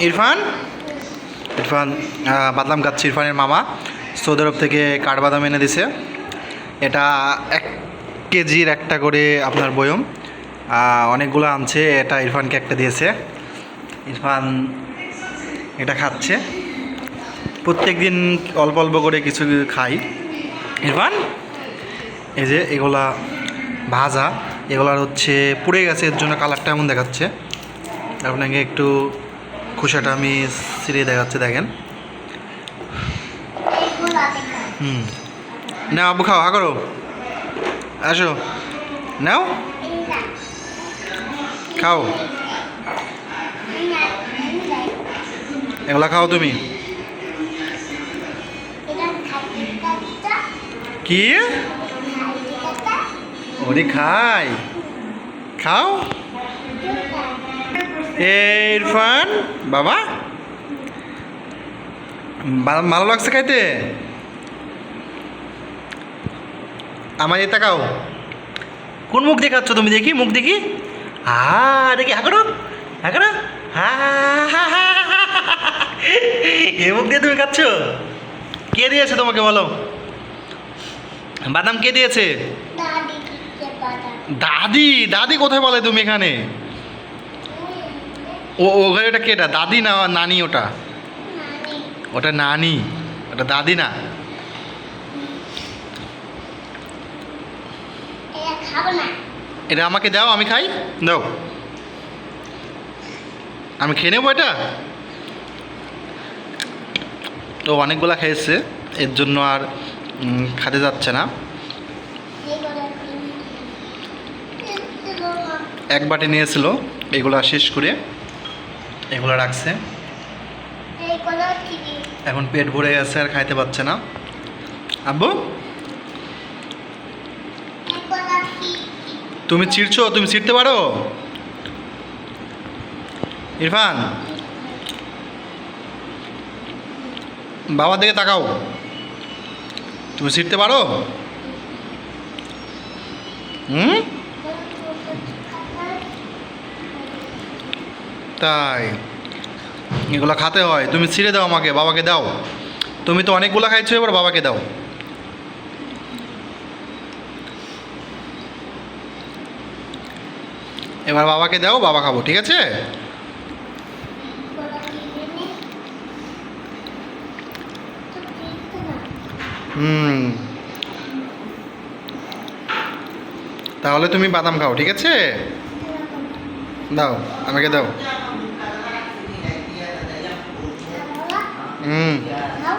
ইরফান? ইরফান বাদাম খাচ্ছে ইরফানের মামা। সৌদি আরব থেকে কাঠবাদাম এনে দিছে। এটা এক কেজির একটা করে আপনার বয়ম। অনেকগুলো আনছে, এটা ইরফানকে একটা দিয়েছে। ইরফান এটা খাচ্ছে। প্রত্যেক দিন অল্প অল্প করে কিছু খাই। ইরফান, এই যে এগুলা ভাজা, এগুলার হচ্ছে পুড়ে গেছে, এর জন্য কালারটা এমন দেখাচ্ছে। আপনাকে একটু খোসাটা আমি সিরিয়ে দেখাচ্ছে, দেখেন। হুম। নাও আবু খাও, হা করো। আসো। নাও। খাও। এগুলা খাও তুমি। কি? ওরে খাই। খাও। ইরফান বাবা ভালো লাগছে খাইতে আমার এ তাকাও কোন মুখ দেখাচ্ছ তুমি দেখি মুখ দেখি হা দেখি হা করো হা হা হা, হা, হা, হা, হা। এ মুখ দিয়ে তুমি খাচ্ছ কে দিয়েছে তোমাকে বলো বাদাম কে দিয়েছে দাদি দাদি কোথায় বলে তুমি এখানে ও ওখানে ওটা কেটা? দাদি না নানি ওটা? ওটা নানি। ওটা দাদি না? এটা আমাকে দাও, আমি খাই? দাও। আমি খেয়ে নেব এটা? তো অনেকগুলা খেয়েছে এর জন্য আর খেতে যাচ্ছে না। এক বাটি নিয়েছিল, এগুলো শেষ করে। এগুলো রাখছে। এখন পেট ভরে গেছে আর খাইতে পারছে না। আব্বু? তুমি ছিঁড়ছো তুমি ছিঁড়তে পারো? ইরফান? বাবার দিকে তাকাও। তুমি ছিঁড়তে পারো? হুম? তাই। এগুলো খাতে হয়। তুমি ছিঁড়ে দাও আমাকে, বাবাকে দাও। তুমি তো অনেকগুলো খাইছো, এবার বাবাকে দাও। এবার বাবাকে দাও, বাবা খাব, ঠিক আছে? হুম। তাহলে তুমি বাদাম খাও, ঠিক আছে? দাও, আমাকে দাও। Hum.